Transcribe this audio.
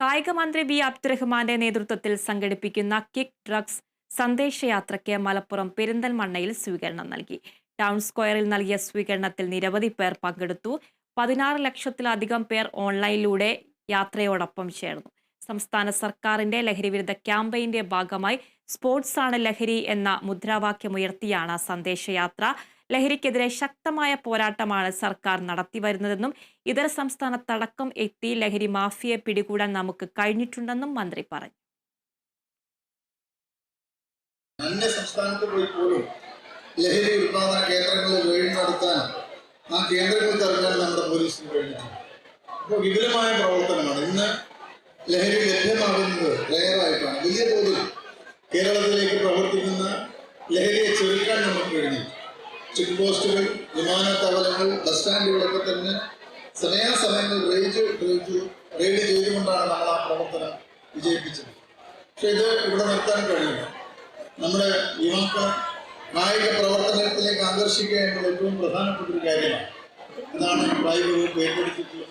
കായിക മന്ത്രി ബി അബ്ദുറഹ്മാന്റെ നേതൃത്വത്തിൽ സംഘടിപ്പിക്കുന്ന കിക്ക് ഡ്രഗ്സ് സന്ദേശയാത്രയ്ക്ക് മലപ്പുറം പെരിന്തൽമണ്ണയിൽ സ്വീകരണം നൽകി. ടൗൺ സ്ക്വയറിൽ നൽകിയ സ്വീകരണത്തിൽ നിരവധി പേർ പങ്കെടുത്തു. പതിനാറ് ലക്ഷത്തിലധികം പേർ ഓൺലൈനിലൂടെ യാത്രയോടൊപ്പം ചേർന്നു. സംസ്ഥാന സർക്കാരിന്റെ ലഹരിവിരുദ്ധ ക്യാമ്പയിന്റെ ഭാഗമായി സ്പോർട്സ് ആണ് ലഹരി എന്ന മുദ്രാവാക്യമുയർത്തിയാണ് സന്ദേശയാത്ര. ലഹരിക്കെതിരെ ശക്തമായ പോരാട്ടമാണ് സർക്കാർ നടത്തിവരുന്നതെന്നും ഇതര സംസ്ഥാനത്തടക്കം എത്തി ലഹരി മാഫിയെ പിടികൂടാൻ നമുക്ക് കഴിഞ്ഞിട്ടുണ്ടെന്നും മന്ത്രി പറഞ്ഞു. അന്യ സംസ്ഥാനത്ത് പോയി പോലും ലഹരി ഉൽപാദന കേന്ദ്രങ്ങളിൽ റെയ്ഡ് നടത്താൻ ആ കേന്ദ്രങ്ങൾ ഇറങ്ങാൻ നമ്മുടെ പോലീസിന് കഴിഞ്ഞിട്ടുണ്ട് അപ്പോൾ വിപുലമായ പ്രവർത്തനമാണ്. ഇന്ന് ലഹരി ലഭ്യമാകുന്നത് റെയറായിട്ടാണ്. വലിയ തോതിൽ കേരളത്തിലേക്ക് പ്രവർത്തിക്കുന്ന ലഹരിയെ ചെറുക്കാൻ നമുക്ക് കഴിഞ്ഞു ചെക്ക് പോസ്റ്റുകൾ വിമാനത്താവളങ്ങൾ ബസ് സ്റ്റാൻഡുകളൊക്കെ തന്നെ സമയാസമയങ്ങൾ റേഡ് റേഡ് റെയ്ഡ് ചെയ്തുകൊണ്ടാണ് നമ്മൾ ആ പ്രവർത്തനം വിജയിപ്പിച്ചത്. പക്ഷെ ഇത് ഇവിടെ നിർത്താൻ കഴിയില്ല. നമ്മുടെ യുവാക്കളെ കായിക പ്രവർത്തനത്തിലേക്ക് ആകർഷിക്കുക എന്നുള്ള ഏറ്റവും പ്രധാനപ്പെട്ട ഒരു കാര്യമാണ്. അതാണ് കായിക വകുപ്പ് ഏർപ്പെടുത്തിയിട്ടുള്ളത്